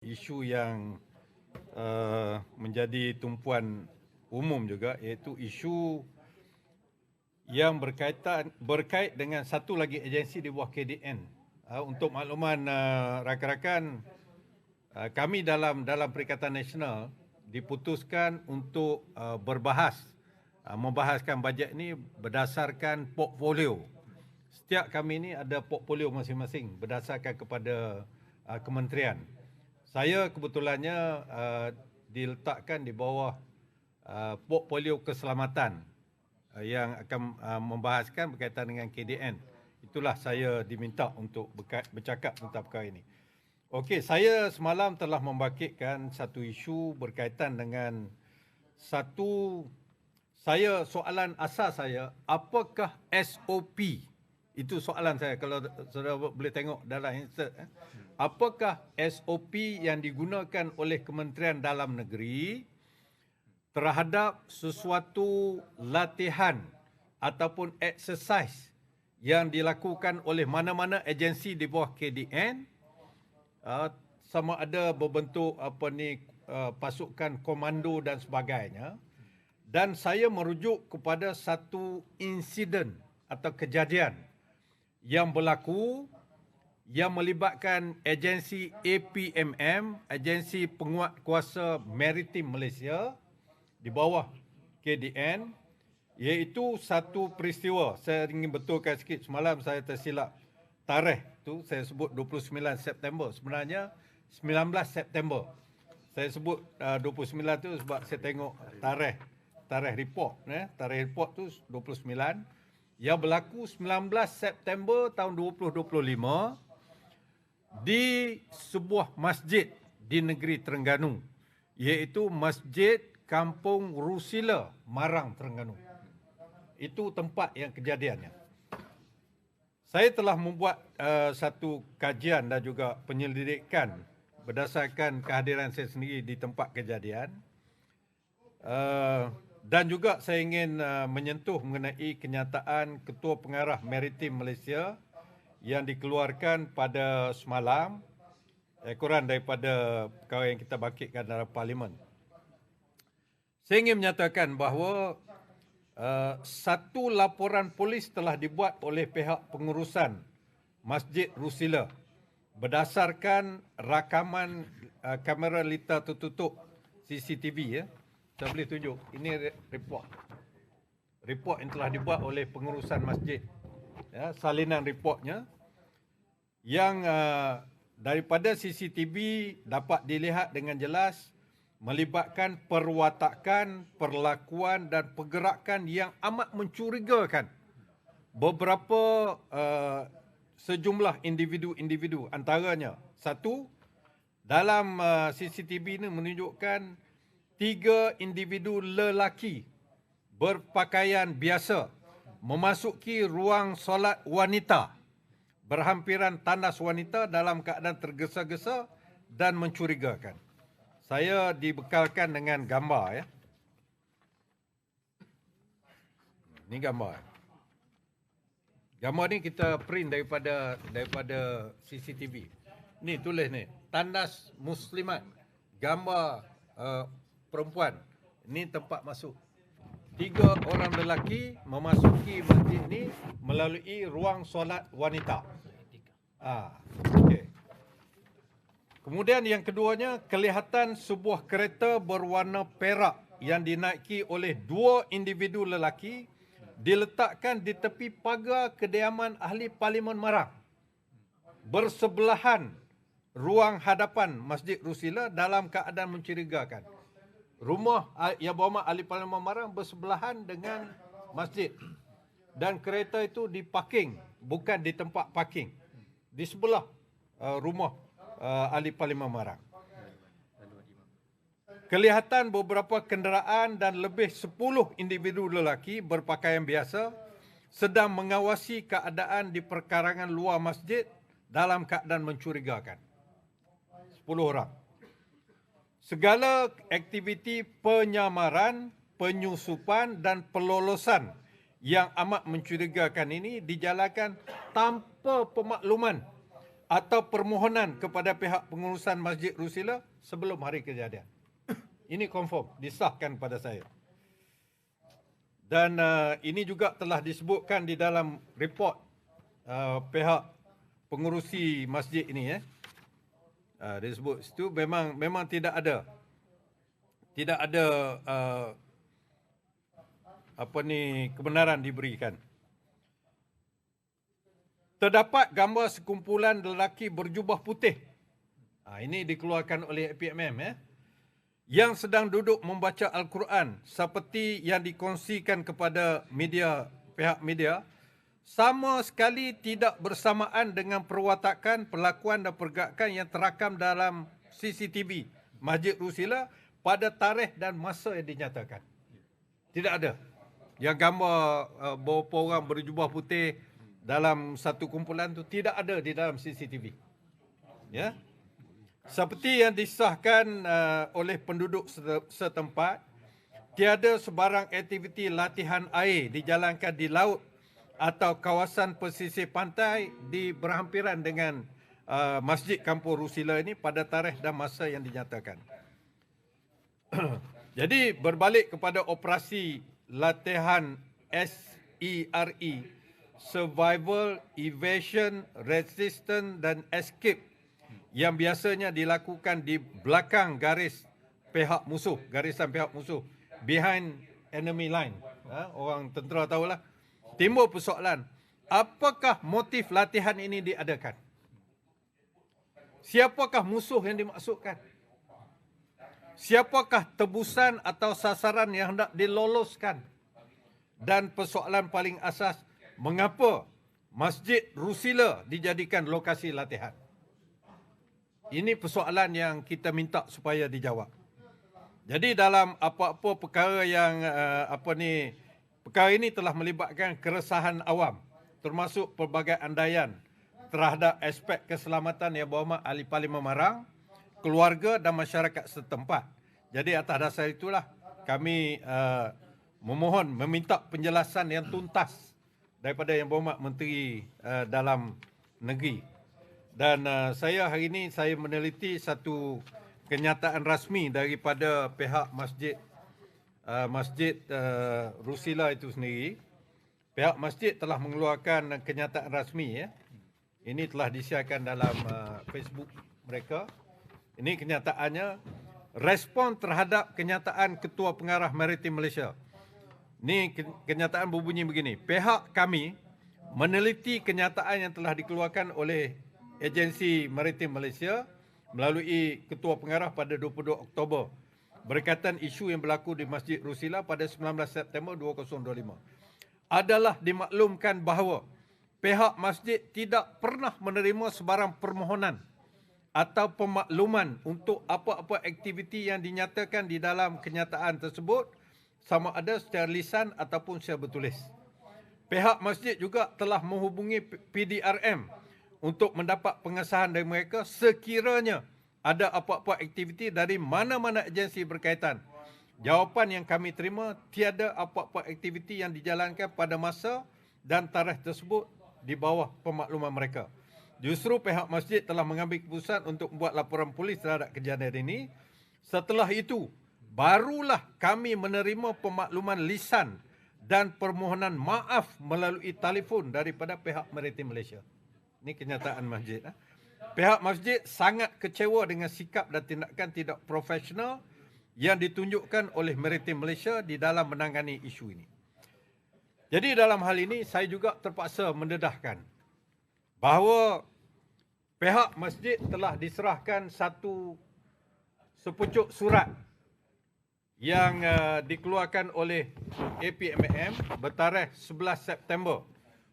isu yang uh, menjadi tumpuan umum juga iaitu isu yang berkaitan berkait dengan satu lagi agensi di bawah KDN. Uh, untuk makluman uh, rakan-rakan uh, kami dalam dalam Perikatan Nasional diputuskan untuk uh, berbahas uh, membahaskan bajet ini berdasarkan portfolio. Setiap kami ini ada portfolio masing-masing berdasarkan kepada uh, kementerian. Saya kebetulannya uh, diletakkan di bawah uh, portfolio keselamatan uh, yang akan uh, membahaskan berkaitan dengan KDN itulah saya diminta untuk bercakap tentang perkara ini. Okey, saya semalam telah membangkitkan satu isu berkaitan dengan satu saya soalan asas saya apakah SOP itu soalan saya kalau saudara boleh tengok dalam insert eh? apakah SOP yang digunakan oleh Kementerian Dalam Negeri terhadap sesuatu latihan ataupun exercise yang dilakukan oleh mana-mana agensi di bawah KDN uh, sama ada berbentuk apa ni uh, pasukan komando dan sebagainya dan saya merujuk kepada satu insiden atau kejadian yang berlaku yang melibatkan agensi APMM, agensi penguat kuasa maritim Malaysia di bawah KDN iaitu satu peristiwa. Saya ingin betulkan sikit semalam saya tersilap tarikh tu saya sebut 29 September sebenarnya 19 September. Saya sebut uh, 29 tu sebab saya tengok tarikh tarikh report eh tarikh report tu 29 yang berlaku 19 September tahun 2025 di sebuah masjid di negeri Terengganu iaitu Masjid Kampung Rusila Marang Terengganu itu tempat yang kejadiannya. Saya telah membuat uh, satu kajian dan juga penyelidikan berdasarkan kehadiran saya sendiri di tempat kejadian. Uh, dan juga saya ingin uh, menyentuh mengenai kenyataan Ketua Pengarah Maritim Malaysia yang dikeluarkan pada semalam ekoran daripada perkara yang kita bangkitkan dalam parlimen. Saya ingin menyatakan bahawa Uh, satu laporan polis telah dibuat oleh pihak pengurusan Masjid Rusila berdasarkan rakaman uh, kamera lita tertutup CCTV ya. Saya boleh tunjuk. Ini report. Report yang telah dibuat oleh pengurusan masjid. Ya, salinan reportnya yang uh, daripada CCTV dapat dilihat dengan jelas melibatkan perwatakan, perlakuan dan pergerakan yang amat mencurigakan beberapa uh, sejumlah individu-individu antaranya satu dalam uh, CCTV ini menunjukkan tiga individu lelaki berpakaian biasa memasuki ruang solat wanita berhampiran tandas wanita dalam keadaan tergesa-gesa dan mencurigakan saya dibekalkan dengan gambar ya. Ini gambar. Gambar ni kita print daripada daripada CCTV. Ni tulis ni, tandas muslimat. Gambar uh, perempuan. Ini tempat masuk. Tiga orang lelaki memasuki masjid ni melalui ruang solat wanita. Ah, okey. Kemudian yang keduanya, kelihatan sebuah kereta berwarna perak yang dinaiki oleh dua individu lelaki diletakkan di tepi pagar kediaman ahli Parlimen Marang. Bersebelahan ruang hadapan Masjid Rusila dalam keadaan mencurigakan. Rumah yang berwarna ahli Parlimen Marang bersebelahan dengan masjid. Dan kereta itu diparking, bukan di tempat parking. Di sebelah uh, rumah uh, ahli Parlimen Marang. Kelihatan beberapa kenderaan dan lebih 10 individu lelaki berpakaian biasa sedang mengawasi keadaan di perkarangan luar masjid dalam keadaan mencurigakan. 10 orang. Segala aktiviti penyamaran, penyusupan dan pelolosan yang amat mencurigakan ini dijalankan tanpa pemakluman atau permohonan kepada pihak pengurusan Masjid Rusila sebelum hari kejadian. Ini confirm, disahkan pada saya. Dan uh, ini juga telah disebutkan di dalam report uh, pihak pengurusi masjid ini eh. Uh, disebut itu memang memang tidak ada tidak ada uh, apa ni kebenaran diberikan. Terdapat gambar sekumpulan lelaki berjubah putih. Ha, ini dikeluarkan oleh APMM ya. Yang sedang duduk membaca Al-Quran seperti yang dikongsikan kepada media pihak media sama sekali tidak bersamaan dengan perwatakan, perlakuan dan pergerakan yang terakam dalam CCTV Masjid Rusila pada tarikh dan masa yang dinyatakan. Tidak ada. Yang gambar uh, beberapa orang berjubah putih dalam satu kumpulan itu tidak ada di dalam CCTV. Ya. Seperti yang disahkan uh, oleh penduduk setempat, tiada sebarang aktiviti latihan air dijalankan di laut atau kawasan pesisir pantai di berhampiran dengan uh, Masjid Kampung Rusila ini pada tarikh dan masa yang dinyatakan. Jadi berbalik kepada operasi latihan SERE, e, Survival, Evasion, Resistance dan Escape yang biasanya dilakukan di belakang garis pihak musuh, garisan pihak musuh, behind enemy line. Ha? Orang tentera tahulah. Timbul persoalan, apakah motif latihan ini diadakan? Siapakah musuh yang dimaksudkan? Siapakah tebusan atau sasaran yang hendak diloloskan? Dan persoalan paling asas, mengapa Masjid Rusila dijadikan lokasi latihan? Ini persoalan yang kita minta supaya dijawab. Jadi dalam apa-apa perkara yang uh, apa ni perkara ini telah melibatkan keresahan awam termasuk pelbagai andaian terhadap aspek keselamatan yang berhormat ahli parlimen Marang, keluarga dan masyarakat setempat. Jadi atas dasar itulah kami uh, memohon meminta penjelasan yang tuntas daripada yang berhormat menteri uh, dalam negeri dan uh, saya hari ini saya meneliti satu kenyataan rasmi daripada pihak masjid uh, masjid uh, Rusila itu sendiri. Pihak masjid telah mengeluarkan kenyataan rasmi ya. Ini telah disiarkan dalam uh, Facebook mereka. Ini kenyataannya respon terhadap kenyataan Ketua Pengarah Maritim Malaysia. Ini kenyataan berbunyi begini. Pihak kami meneliti kenyataan yang telah dikeluarkan oleh Agensi Maritim Malaysia melalui Ketua Pengarah pada 22 Oktober berkaitan isu yang berlaku di Masjid Rusila pada 19 September 2025 adalah dimaklumkan bahawa pihak masjid tidak pernah menerima sebarang permohonan atau pemakluman untuk apa-apa aktiviti yang dinyatakan di dalam kenyataan tersebut sama ada secara lisan ataupun secara bertulis. Pihak masjid juga telah menghubungi PDRM untuk mendapat pengesahan dari mereka sekiranya ada apa-apa aktiviti dari mana-mana agensi berkaitan. Jawapan yang kami terima, tiada apa-apa aktiviti yang dijalankan pada masa dan tarikh tersebut di bawah pemakluman mereka. Justru pihak masjid telah mengambil keputusan untuk membuat laporan polis terhadap kejadian ini. Setelah itu, barulah kami menerima pemakluman lisan dan permohonan maaf melalui telefon daripada pihak Maritim Malaysia. Ini kenyataan masjid. Eh. Pihak masjid sangat kecewa dengan sikap dan tindakan tidak profesional yang ditunjukkan oleh Maritim Malaysia di dalam menangani isu ini. Jadi dalam hal ini saya juga terpaksa mendedahkan bahawa pihak masjid telah diserahkan satu sepucuk surat yang uh, dikeluarkan oleh APMM bertarikh 11 September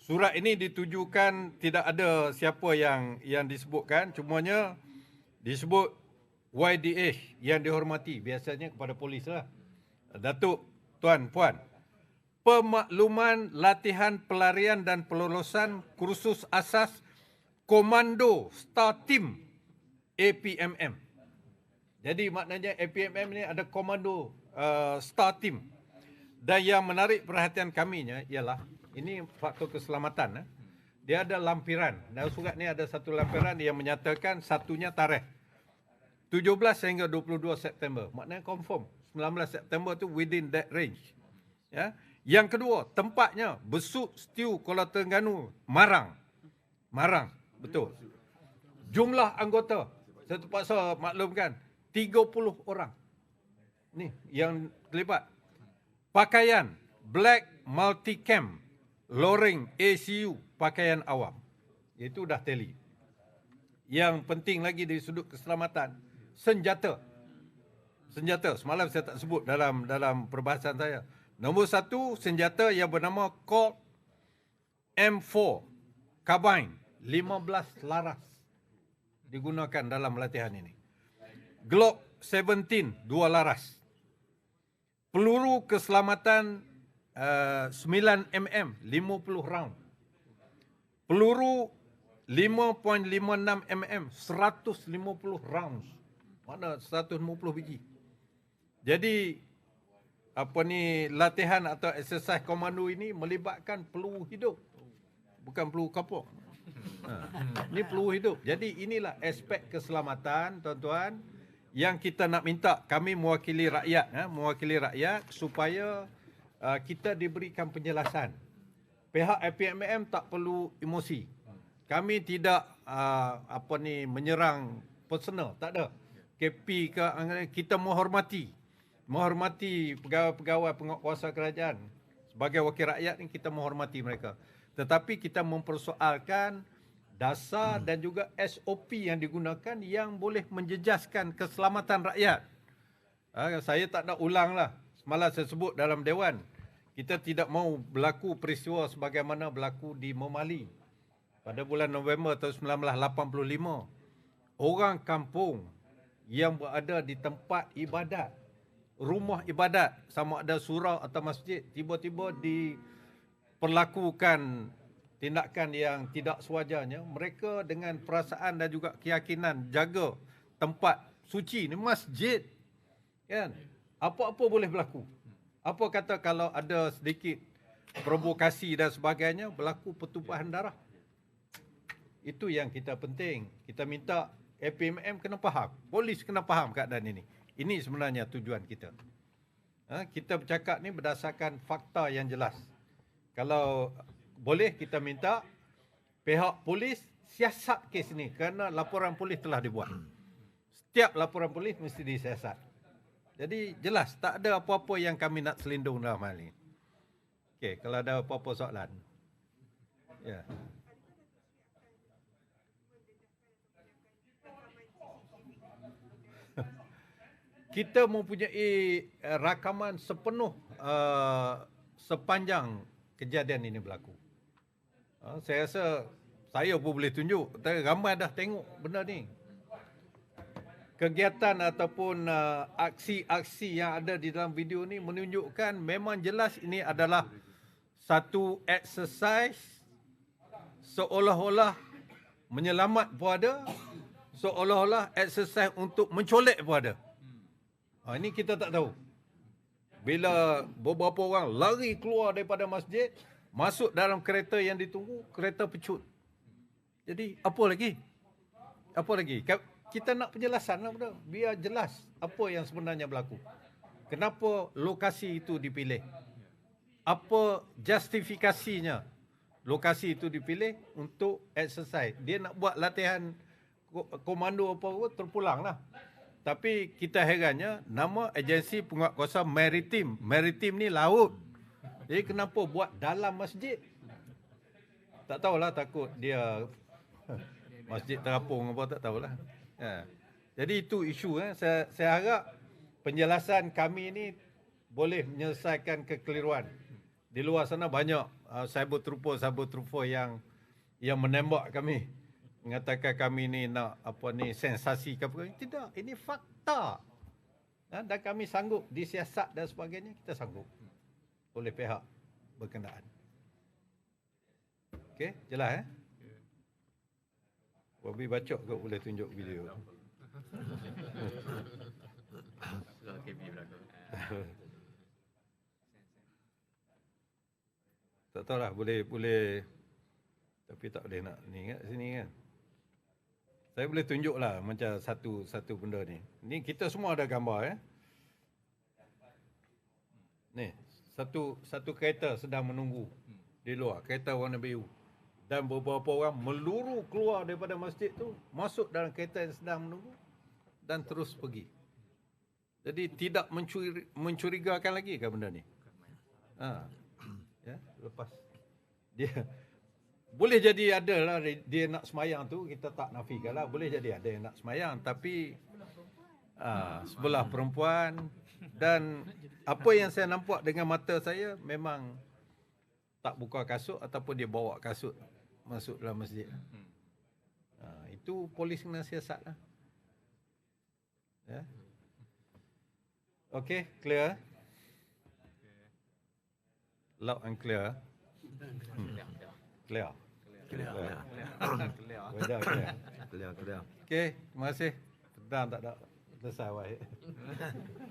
Surat ini ditujukan tidak ada siapa yang yang disebutkan, cumanya disebut YDH yang dihormati biasanya kepada polis lah. Datuk, tuan, puan. Pemakluman latihan pelarian dan pelolosan kursus asas Komando Star Team APMM. Jadi maknanya APMM ni ada komando uh, Star Team. Dan yang menarik perhatian kami ialah ini faktor keselamatan. Eh. dia ada lampiran. Dalam surat ni ada satu lampiran yang menyatakan satunya tarikh 17 sehingga 22 September. Maknanya confirm 19 September tu within that range. Ya. Yang kedua, tempatnya Besuk Stew Kuala Terengganu, Marang. Marang, betul. Jumlah anggota, saya terpaksa maklumkan, 30 orang. Ni yang terlibat. Pakaian, black multicam, loreng ACU, pakaian awam. Itu dah tally. Yang penting lagi dari sudut keselamatan, senjata. Senjata, semalam saya tak sebut dalam dalam perbahasan saya. Nombor satu, senjata yang bernama Colt M4 Carbine, 15 laras digunakan dalam latihan ini. Glock 17, dua laras. Peluru keselamatan uh, 9 mm, 50 round. Peluru 5.56 mm, 150 rounds. Mana 150 biji. Jadi apa ni latihan atau exercise komando ini melibatkan peluru hidup. Bukan peluru kapok. Ha. Ini peluru hidup. Jadi inilah aspek keselamatan tuan-tuan yang kita nak minta kami mewakili rakyat ha, mewakili rakyat supaya uh, kita diberikan penjelasan. Pihak APMM tak perlu emosi. Kami tidak uh, apa ni menyerang personal, tak ada. KP ke kita menghormati menghormati pegawai-pegawai penguasa kerajaan sebagai wakil rakyat ni kita menghormati mereka. Tetapi kita mempersoalkan dasar dan juga SOP yang digunakan yang boleh menjejaskan keselamatan rakyat. Ha, saya tak nak ulang lah. Semalam saya sebut dalam Dewan. Kita tidak mau berlaku peristiwa sebagaimana berlaku di Momali. Pada bulan November tahun 1985. Orang kampung yang berada di tempat ibadat rumah ibadat sama ada surau atau masjid tiba-tiba diperlakukan tindakan yang tidak sewajarnya mereka dengan perasaan dan juga keyakinan jaga tempat suci ni masjid kan apa-apa boleh berlaku apa kata kalau ada sedikit provokasi dan sebagainya berlaku pertumpahan darah itu yang kita penting kita minta APMM kena faham polis kena faham keadaan ini ini sebenarnya tujuan kita. Ha, kita bercakap ni berdasarkan fakta yang jelas. Kalau boleh kita minta pihak polis siasat kes ni kerana laporan polis telah dibuat. Setiap laporan polis mesti disiasat. Jadi jelas tak ada apa-apa yang kami nak selindung dalam hal ini. Okey, kalau ada apa-apa soalan. Ya. Yeah. kita mempunyai uh, rakaman sepenuh uh, sepanjang kejadian ini berlaku. Uh, saya rasa saya pun boleh tunjuk. Ramai dah tengok benda ni. Kegiatan ataupun uh, aksi-aksi yang ada di dalam video ni menunjukkan memang jelas ini adalah satu exercise seolah-olah menyelamat pun ada, seolah-olah exercise untuk mencolek pun ada. Ha, ini kita tak tahu. Bila beberapa orang lari keluar daripada masjid, masuk dalam kereta yang ditunggu, kereta pecut. Jadi, apa lagi? Apa lagi? Kita nak penjelasan lah, benda. biar jelas apa yang sebenarnya berlaku. Kenapa lokasi itu dipilih? Apa justifikasinya lokasi itu dipilih untuk exercise? Dia nak buat latihan komando apa-apa, terpulang lah. Tapi kita herannya nama agensi penguatkuasa maritim. Maritim ni laut. Jadi kenapa buat dalam masjid? Tak tahulah takut dia masjid terapung apa tak tahulah. Ya. Jadi itu isu eh. Saya, saya harap penjelasan kami ini boleh menyelesaikan kekeliruan. Di luar sana banyak uh, cyber trooper cyber trooper yang yang menembak kami mengatakan kami ni nak apa ni sensasi ke apa tidak ini fakta ha? dan kami sanggup disiasat dan sebagainya kita sanggup oleh pihak berkenaan okey jelas eh Bobby bacok ke boleh tunjuk video tak tahu lah boleh boleh Tapi tak boleh nak ni kat sini kan. Saya boleh tunjuk lah macam satu satu benda ni. Ni kita semua ada gambar ya. Ni, satu satu kereta sedang menunggu di luar, kereta warna biru. Dan beberapa orang meluru keluar daripada masjid tu, masuk dalam kereta yang sedang menunggu dan terus pergi. Jadi tidak mencuri, mencurigakan lagi ke benda ni? Ha. Ya, lepas dia boleh jadi ada lah dia nak semayang tu kita tak nafikan lah boleh jadi ada yang nak semayang tapi ah, sebelah perempuan dan apa yang saya nampak dengan mata saya memang tak buka kasut ataupun dia bawa kasut masuk dalam masjid. Ah, itu polis kena siasat lah. Ya. Okay, clear? Loud and clear. Hmm. Clear. Clear, clear. Weather clear. Clear, clear. Okay, terima kasih. Pedang tak ada. Selesai, Wahid.